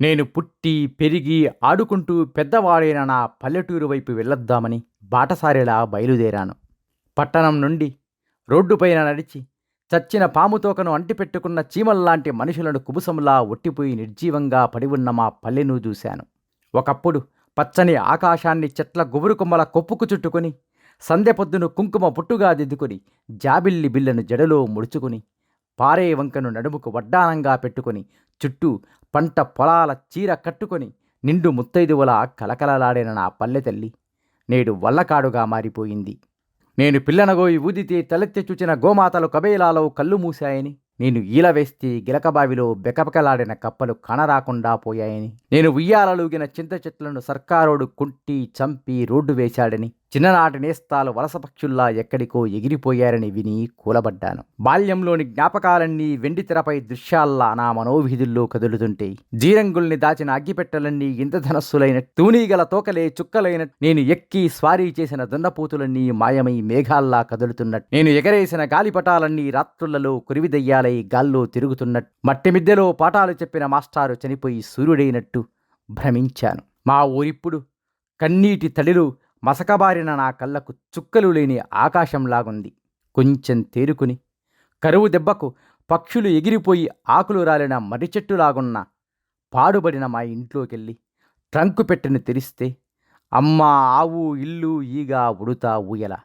నేను పుట్టి పెరిగి ఆడుకుంటూ పెద్దవాడైన నా పల్లెటూరు వైపు వెళ్ళొద్దామని బాటసారిలా బయలుదేరాను. పట్టణం నుండి రోడ్డుపైన నడిచి చచ్చిన పాముతోకను అంటిపెట్టుకున్న చీమల్లాంటి మనుషులను కుబుసంలా ఒట్టిపోయి నిర్జీవంగా పడి ఉన్న మా పల్లెను చూశాను. ఒకప్పుడు పచ్చని ఆకాశాన్ని చెట్ల గుబురు కొమ్మల కొప్పుకు చుట్టుకొని సందె పొద్దును కుంకుమ పుట్టుగా దిద్దుకొని జాబిల్లి బిల్లను జడలో ముడుచుకుని పారే వంకను నడుముకు వడ్డానంగా పెట్టుకొని చుట్టూ పంట పొలాల చీర కట్టుకొని నిండు ముత్తైదువల కలకలలాడిన నా పల్లె తల్లి. నేడు వల్లకాడుగా మారిపోయింది. నేను పిల్లనగోయి ఊదితే తలెత్తి చూచిన గోమాతలు కబేలాలో కళ్ళు మూశాయని నేను ఈల వేస్తే గిలకబావిలో బెకబెకలాడిన కప్పలు కనరాకుండా పోయాయని నేను ఉయ్యాలలుగిన చింత చెట్లను సర్కారోడు కుంటి చంపి రోడ్డు వేశాడని చిన్ననాటి నేస్తాలు వలస పక్షుల్లా ఎక్కడికో ఎగిరిపోయారని విని కూలబడ్డాను. బాల్యంలోని జ్ఞాపకాలన్నీ వెండి తెరపై దృశ్యాల్లా నా మనోవిధుల్లో కదులుతుంటే జీరంగుల్ని దాచిన అగ్గిపెట్టలన్నీ ఇంద్రధనస్సులైన తూనీగల తోకలే చుక్కలైన నేను ఎక్కి స్వారీ చేసిన దున్నపోతులన్నీ మాయమై మేఘాల్లా కదులుతున్నట్టు నేను ఎగరేసిన గాలిపటాలన్నీ రాత్రులలో కురివిదయ్యాలై గాల్లో తిరుగుతున్నట్టు మట్టి మిద్దెలో పాఠాలు చెప్పిన మాస్టారు చనిపోయి సూర్యుడైనట్టు భ్రమించాను. మా ఊరిప్పుడు కన్నీటి తడిలో మసకబారిన నా కళ్ళకు చుక్కలు లేని ఆకాశంలాగుంది. కొంచెం తేరుకుని కరువు దెబ్బకు పక్షులు ఎగిరిపోయి ఆకులు రాలిన మర్రి చెట్టులాగున్న పాడుబడిన మా ఇంట్లోకెళ్ళి ట్రంకు పెట్టెను తెరిస్తే అమ్మ ఆవు ఇల్లు ఈగ ఉడుతా ఊయల.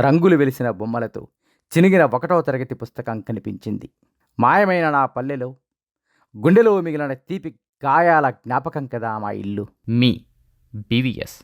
రంగులు వెలిసిన బొమ్మలతో చినిగిన ఒకటో తరగతి పుస్తకం కనిపించింది. మాయమైన నా పల్లెలో గుండెలో మిగిలిన తీపి గాయాల జ్ఞాపకం కదా మా ఇల్లు. మీ బీవీఎస్